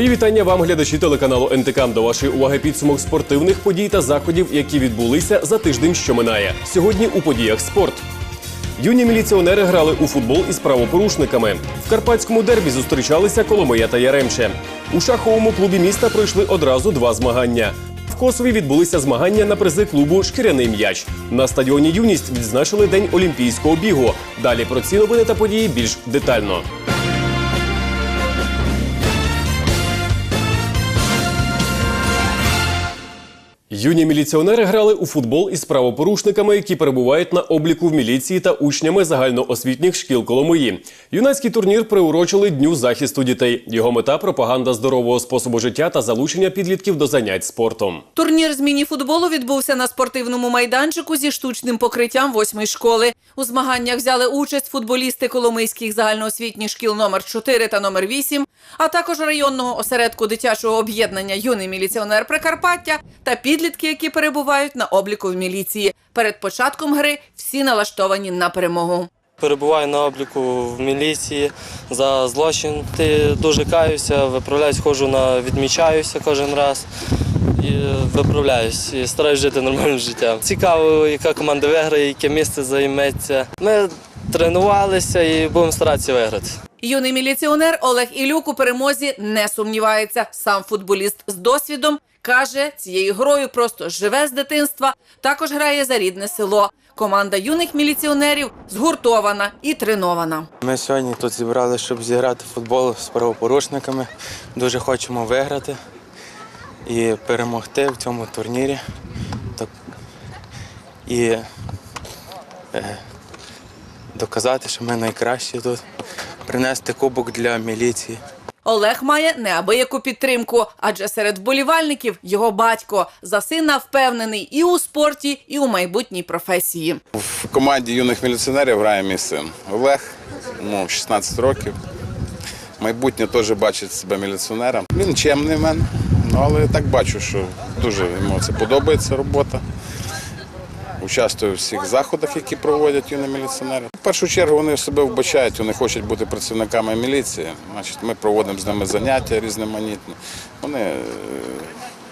Мої вітання вам, глядачі телеканалу НТК. До вашої уваги підсумок спортивних подій та заходів, які відбулися за тиждень, що минає. Сьогодні у подіях спорт. Юні міліціонери грали у футбол із правопорушниками. В карпатському дербі зустрічалися Коломия та Яремче. У шаховому клубі міста пройшли одразу два змагання. В Косові відбулися змагання на призи клубу Шкіряний м'яч. На стадіоні Юність відзначили День олімпійського бігу. Далі про ці новини та події більш детально. Юні міліціонери грали у футбол із правопорушниками, які перебувають на обліку в міліції та учнями загальноосвітніх шкіл Коломиї. Юнацький турнір приурочили Дню захисту дітей. Його мета пропаганда здорового способу життя та залучення підлітків до занять спортом. Турнір з міні-футболу відбувся на спортивному майданчику зі штучним покриттям восьмої школи. У змаганнях взяли участь футболісти Коломийських загальноосвітніх шкіл номер 4 та номер 8, а також районного осередку дитячого об'єднання Юний міліціонер Прикарпаття та підлітки, які перебувають на обліку в міліції. Перед початком гри всі налаштовані на перемогу. Перебуваю на обліку в міліції за злочин. Ти дуже каюся, виправляюсь, ходжу на відмічаюся кожен раз і виправляюсь і стараюсь жити нормальним життям. Цікаво, яка команда виграє, яке місце займеться. Ми тренувалися і будемо старатися виграти. Юний міліціонер Олег Ілюк у перемозі не сумнівається. Сам футболіст з досвідом каже, цією грою просто живе з дитинства. Також грає за рідне село. Команда юних міліціонерів згуртована і тренована. Ми сьогодні тут зібрали, щоб зіграти футбол з правопорушниками. Дуже хочемо виграти і перемогти в цьому турнірі. І е, доказати, що ми найкращі тут. Принести кубок для міліції. Олег має неабияку підтримку, адже серед вболівальників його батько за сина впевнений і у спорті, і у майбутній професії. В команді юних міліціонерів грає мій син Олег, йому 16 років. Майбутнє теж бачить себе міліціонером. Він чемний в мене, ну, але так бачу, що дуже йому це подобається робота. Участвую у всіх заходах, які проводять юні міліціонери. В першу чергу вони себе вбачають, вони хочуть бути працівниками міліції. Значить, ми проводимо з ними заняття різноманітні. Вони е,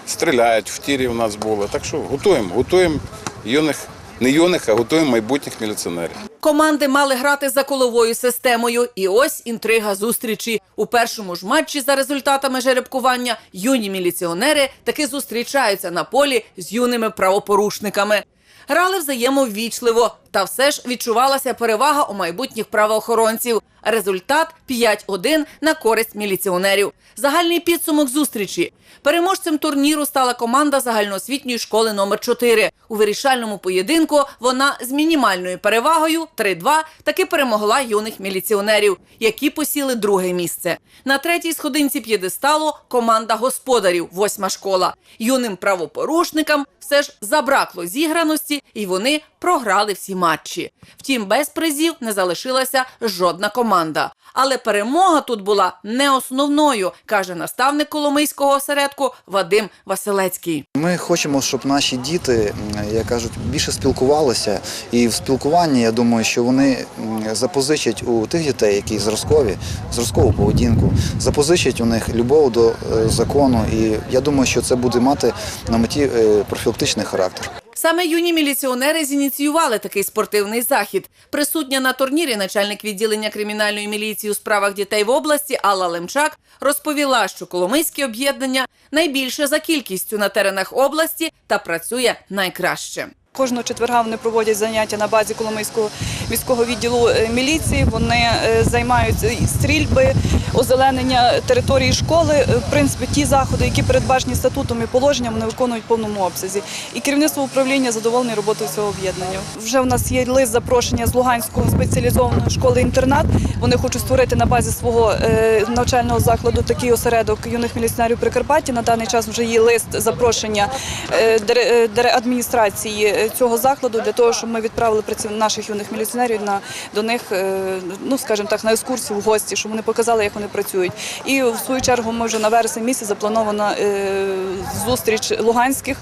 стріляють, в тірі у нас були. Так що готуємо, готуємо юних, не юних, а готуємо майбутніх міліціонерів. Команди мали грати за коловою системою, і ось інтрига зустрічі. У першому ж матчі за результатами жеребкування юні міліціонери таки зустрічаються на полі з юними правопорушниками. Грали взаємоввічливо, та все ж відчувалася перевага у майбутніх правоохоронців. Результат 5-1 на користь міліціонерів. Загальний підсумок зустрічі. Переможцем турніру стала команда загальноосвітньої школи номер 4 У вирішальному поєдинку вона з мінімальною перевагою 3-2 таки перемогла юних міліціонерів, які посіли друге місце. На третій сходинці п'єдесталу команда господарів, восьма школа. Юним правопорушникам все ж забракло зіграності, і вони програли всі матчі. Втім, без призів не залишилася жодна команда. Але перемога тут була не основною, каже наставник Коломийського осередку Вадим Василецький. Ми хочемо, щоб наші діти, як кажуть, більше спілкувалися. І в спілкуванні, я думаю, що вони запозичать у тих дітей, які зразкові, зразкову поведінку, запозичать у них любов до е, закону. І я думаю, що це буде мати на меті е, профілактичний характер. Саме юні міліціонери зініціювали такий спортивний захід. Присутня на турнірі начальник відділення кримінальної міліції у справах дітей в області Алла Лемчак розповіла, що Коломийське об'єднання найбільше за кількістю на теренах області та працює найкраще. Кожного четверга вони проводять заняття на базі Коломийського міського відділу е, міліції. Вони е, займаються стрільби, озеленення території школи. Е, В принципі, ті заходи, які передбачені статутом і положенням, вони виконують в повному обсязі. І керівництво управління задоволений роботою цього об'єднання. Вже в нас є лист запрошення з Луганської спеціалізованої школи-інтернат. Вони хочуть створити на базі свого е, навчального закладу такий осередок юних міліціонерів Прикарпаття. На даний час вже є лист запрошення е, адміністрації цього закладу для того, щоб ми відправили наших юних міліціонерів на до них, ну скажімо так, на екскурсію в гості, щоб вони показали, як вони працюють. І в свою чергу ми вже на вересень місяць запланована е, зустріч луганських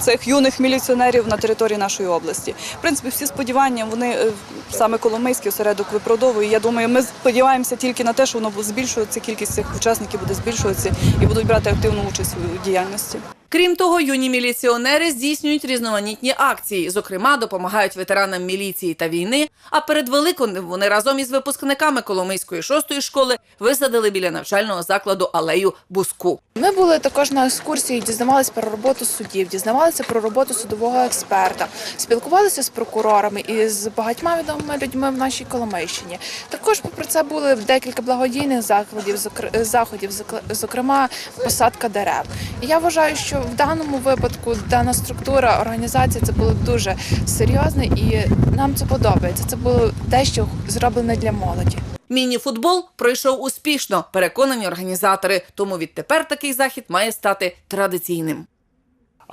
цих юних міліціонерів на території нашої області. В принципі, всі сподівання вони е, саме Коломийський осередок виправдовує. Я думаю, ми сподіваємося тільки на те, що воно буде збільшуватися, кількість цих учасників буде збільшуватися і будуть брати активну участь у діяльності. Крім того, юні міліціонери здійснюють різноманітні акції. Зокрема, допомагають ветеранам міліції та війни. А перед Великоднем вони разом із випускниками Коломийської шостої школи висадили біля навчального закладу алею Буску. Ми були також на екскурсії, дізнавалися про роботу судів, дізнавалися про роботу судового експерта, спілкувалися з прокурорами і з багатьма відомими людьми в нашій Коломийщині. Також попри це були декілька благодійних закладів, заходів, зокр- зокрема посадка дерев. Я вважаю, що в даному випадку дана структура, організація це було дуже серйозно і нам це подобається. Це було те, що зроблене для молоді. Міні-футбол пройшов успішно, переконані організатори. Тому відтепер такий захід має стати традиційним.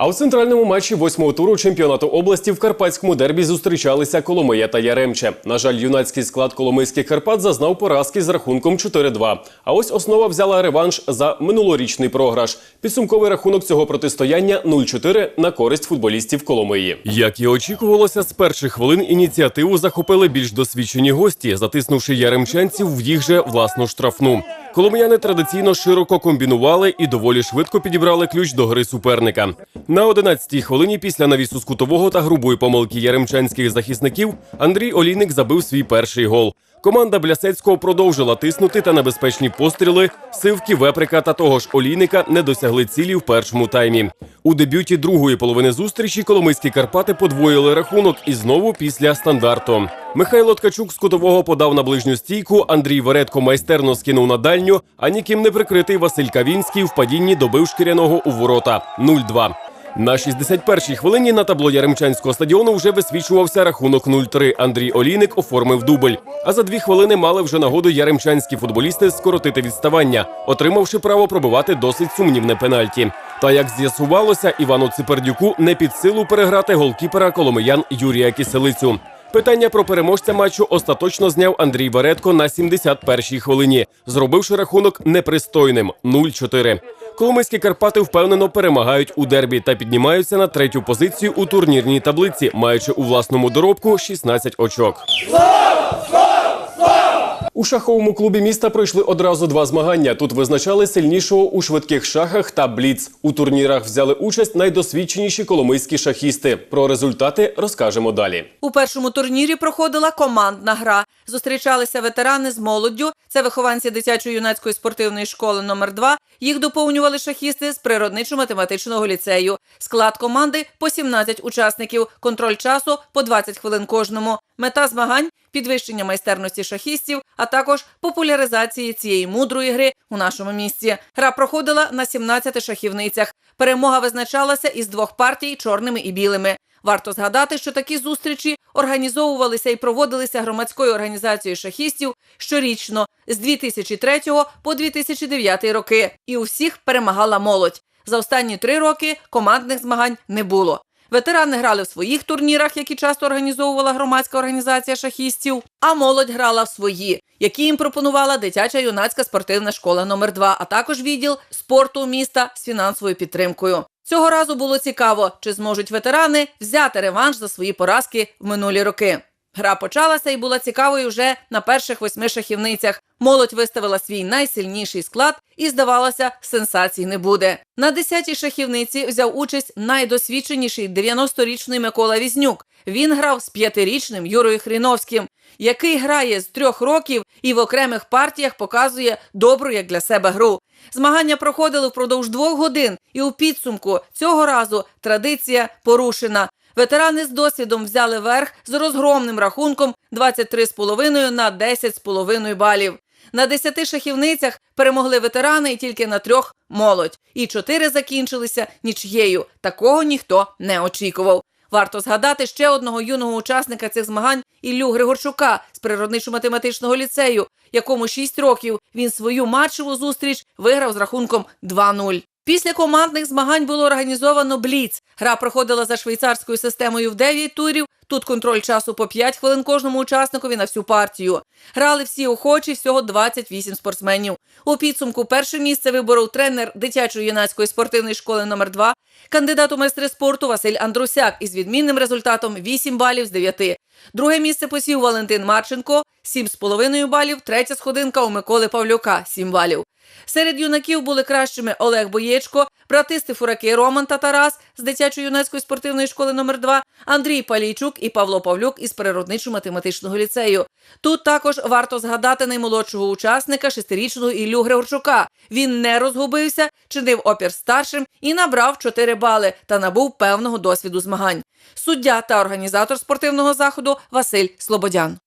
А у центральному матчі восьмого туру чемпіонату області в карпатському дербі зустрічалися Коломия та Яремче. На жаль, юнацький склад Коломийських Карпат зазнав поразки з рахунком 4-2. А ось основа взяла реванш за минулорічний програш. Підсумковий рахунок цього протистояння 0-4 на користь футболістів Коломиї. Як і очікувалося, з перших хвилин ініціативу захопили більш досвідчені гості, затиснувши яремчанців в їх же власну штрафну. Коломияни традиційно широко комбінували і доволі швидко підібрали ключ до гри суперника. На 11-й хвилині після навісу з кутового та грубої помилки яремчанських захисників Андрій Олійник забив свій перший гол. Команда Блясецького продовжила тиснути та небезпечні постріли. Сивки, Веприка та того ж Олійника не досягли цілі в першому таймі. У дебюті другої половини зустрічі Коломийські Карпати подвоїли рахунок і знову після стандарту. Михайло Ткачук з кутового подав на ближню стійку. Андрій Веретко майстерно скинув на дальню. А ніким не прикритий Василь Кавінський в падінні добив шкіряного у ворота 0-2. На 61-й хвилині на табло Яремчанського стадіону вже висвічувався рахунок 0-3. Андрій Олійник оформив дубль. А за дві хвилини мали вже нагоду яремчанські футболісти скоротити відставання, отримавши право пробивати досить сумнівне пенальті. Та як з'ясувалося, Івану Ципардюку не під силу переграти голкіпера коломиян Юрія Киселицю. Питання про переможця матчу остаточно зняв Андрій Веретко на 71-й хвилині, зробивши рахунок непристойним 0-4. Коломийські Карпати впевнено перемагають у дербі та піднімаються на третю позицію у турнірній таблиці, маючи у власному доробку 16 очок. У шаховому клубі міста пройшли одразу два змагання. Тут визначали сильнішого у швидких шахах та бліц. У турнірах взяли участь найдосвідченіші коломийські шахісти. Про результати розкажемо далі. У першому турнірі проходила командна гра. Зустрічалися ветерани з молоддю. Це вихованці дитячо-юнацької спортивної школи номер 2 Їх доповнювали шахісти з природничо-математичного ліцею. Склад команди по 17 учасників, контроль часу по 20 хвилин кожному. Мета змагань підвищення майстерності шахістів, а також популяризації цієї мудрої гри у нашому місті. Гра проходила на 17 шахівницях. Перемога визначалася із двох партій чорними і білими. Варто згадати, що такі зустрічі організовувалися і проводилися громадською організацією шахістів щорічно з 2003 по 2009 роки. І у всіх перемагала молодь. За останні три роки командних змагань не було. Ветерани грали в своїх турнірах, які часто організовувала громадська організація шахістів, а молодь грала в свої, які їм пропонувала дитяча юнацька спортивна школа номер 2 а також відділ спорту міста з фінансовою підтримкою. Цього разу було цікаво, чи зможуть ветерани взяти реванш за свої поразки в минулі роки. Гра почалася і була цікавою вже на перших восьми шахівницях. Молодь виставила свій найсильніший склад і, здавалося, сенсацій не буде. На десятій шахівниці взяв участь найдосвідченіший 90-річний Микола Візнюк. Він грав з п'ятирічним Юрою Хріновським, який грає з трьох років і в окремих партіях показує добру як для себе гру. Змагання проходили впродовж двох годин, і у підсумку цього разу традиція порушена. Ветерани з досвідом взяли верх з розгромним рахунком 23,5 на 10,5 балів. На 10 шахівницях перемогли ветерани і тільки на трьох молодь. І чотири закінчилися нічєю. Такого ніхто не очікував. Варто згадати ще одного юного учасника цих змагань Іллю Григорчука з природничо-математичного ліцею, якому 6 років він свою матчеву зустріч виграв з рахунком 2-0. Після командних змагань було організовано бліц. Гра проходила за швейцарською системою в 9 турів. Тут контроль часу по 5 хвилин кожному учасникові на всю партію. Грали всі охочі, всього 28 спортсменів. У підсумку перше місце виборов тренер дитячої юнацької спортивної школи номер 2 кандидат у майстри спорту Василь Андрусяк із відмінним результатом 8 балів з 9. Друге місце посів Валентин Марченко 7,5 балів. Третя сходинка у Миколи Павлюка 7 балів. Серед юнаків були кращими Олег Боєчко, брати Стефураки Роман та Тарас з дитячої юнацької спортивної школи номер 2 Андрій Палійчук і Павло Павлюк із природничо-математичного ліцею. Тут також варто згадати наймолодшого учасника, шестирічного Іллю Григорчука. Він не розгубився, чинив опір старшим і набрав 4 бали та набув певного досвіду змагань. Суддя та організатор спортивного заходу Василь Слободян.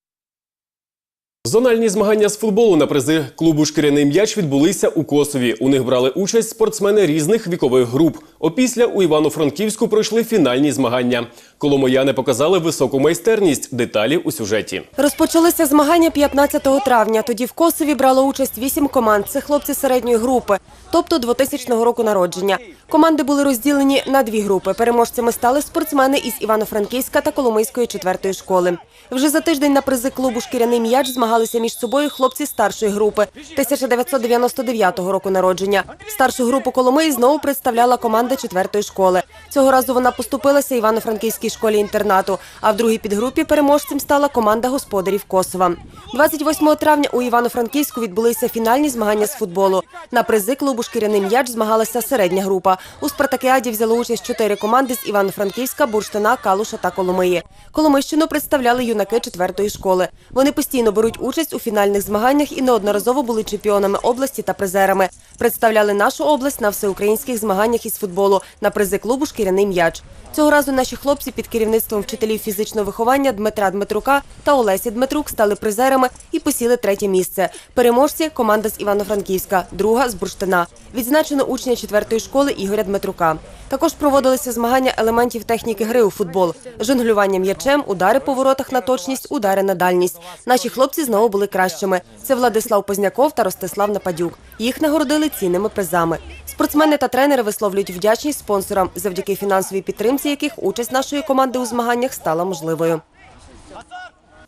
Зональні змагання з футболу на призи клубу Шкіряний м'яч відбулися у Косові. У них брали участь спортсмени різних вікових груп. Опісля у Івано-Франківську пройшли фінальні змагання. Коломояни показали високу майстерність. Деталі у сюжеті. Розпочалися змагання 15 травня. Тоді в Косові брало участь вісім команд. Це хлопці середньої групи, тобто 2000 року народження. Команди були розділені на дві групи. Переможцями стали спортсмени із Івано-Франківська та Коломийської четвертої школи. Вже за тиждень на призи клубу Шкіряний м'яч змагалися між собою хлопці старшої групи 1999 року народження. Старшу групу Коломиї знову представляла команда четвертої школи. Цього разу вона поступилася Івано-Франківській школі інтернату. А в другій підгрупі переможцем стала команда господарів Косова. 28 травня у Івано-Франківську відбулися фінальні змагання з футболу. На призи клубу Шкіряний м'яч змагалася середня група. У спартакіаді взяло участь чотири команди з Івано-Франківська, Бурштина, Калуша та Коломиї. Коломийщину представляли юнаки четвертої школи. Вони постійно беруть участь у фінальних змаганнях і неодноразово були чемпіонами області та призерами. Представляли нашу область на всеукраїнських змаганнях із футболу на призи клубу Шкіряний м'яч. Цього разу наші хлопці під керівництвом вчителів фізичного виховання Дмитра Дмитрука та Олесі Дмитрук стали призерами і посіли третє місце. Переможці команда з Івано-Франківська, друга з Бурштина. Відзначено учня четвертої школи Ігоря Дмитрука. Також проводилися змагання елементів техніки гри у футбол, жонглювання м'ячем, удари по воротах на точність, удари на дальність. Наші хлопці знову були кращими. Це Владислав Позняков та Ростислав Нападюк. Їх нагородили цінними призами. Спортсмени та тренери висловлюють вдячність спонсорам, завдяки фінансовій підтримці яких участь нашої команди у змаганнях стала можливою.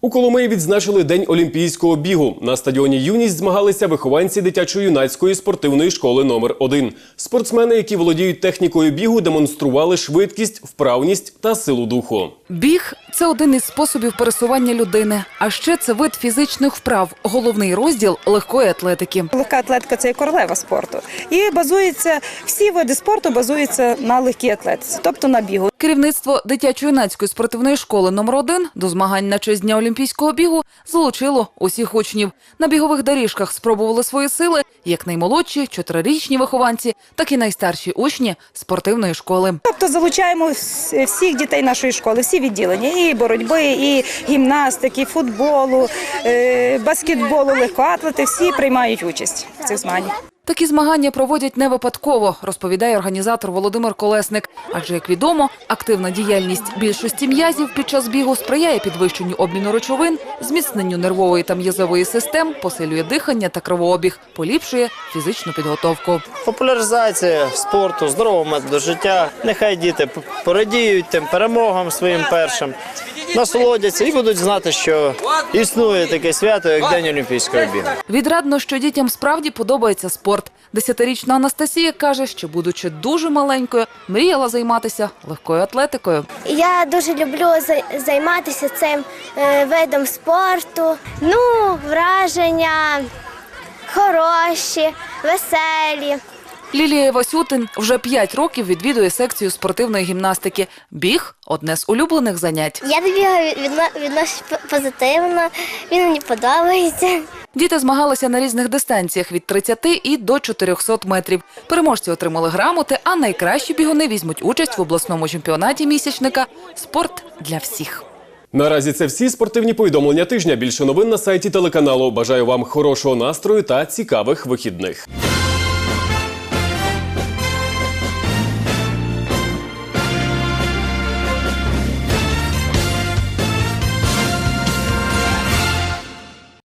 У Коломиї відзначили День олімпійського бігу. На стадіоні Юність змагалися вихованці дитячо-юнацької спортивної школи номер 1 Спортсмени, які володіють технікою бігу, демонстрували швидкість, вправність та силу духу. Біг це один із способів пересування людини. А ще це вид фізичних вправ, головний розділ легкої атлетики. Легка атлетика це є королева спорту. І базується, всі види спорту базуються на легкій атлетиці, тобто на бігу. Керівництво дитячо-юнацької спортивної школи номер 1 до змагань на честь дня олімпійського бігу залучило усіх учнів. На бігових доріжках спробували свої сили як наймолодші, чотирирічні вихованці, так і найстарші учні спортивної школи. Тобто залучаємо всіх дітей нашої школи, всі відділення і боротьби, і гімнастики, і футболу, е, баскетболу, легкоатлети. Всі приймають участь в цих змаганнях. Такі змагання проводять не випадково, розповідає організатор Володимир Колесник. Адже, як відомо, активна діяльність більшості м'язів під час бігу сприяє підвищенню обміну речовин, зміцненню нервової та м'язової систем, посилює дихання та кровообіг, поліпшує фізичну підготовку. Популяризація спорту, здорового методу життя. Нехай діти порадіють тим перемогам своїм першим, насолодяться і будуть знати, що існує таке свято, як День Олімпійського бігу. Відрадно, що дітям справді подобається спорт. Десятирічна Анастасія каже, що, будучи дуже маленькою, мріяла займатися легкою атлетикою. Я дуже люблю займатися цим е, видом спорту. Ну, враження хороші, веселі. Лілія Васютин вже п'ять років відвідує секцію спортивної гімнастики. Біг одне з улюблених занять. Я до відно- відношусь позитивно, він мені подобається. Діти змагалися на різних дистанціях від 30 і до 400 метрів. Переможці отримали грамоти, а найкращі бігуни візьмуть участь в обласному чемпіонаті місячника Спорт для всіх. Наразі це всі спортивні повідомлення тижня. Більше новин на сайті телеканалу. Бажаю вам хорошого настрою та цікавих вихідних.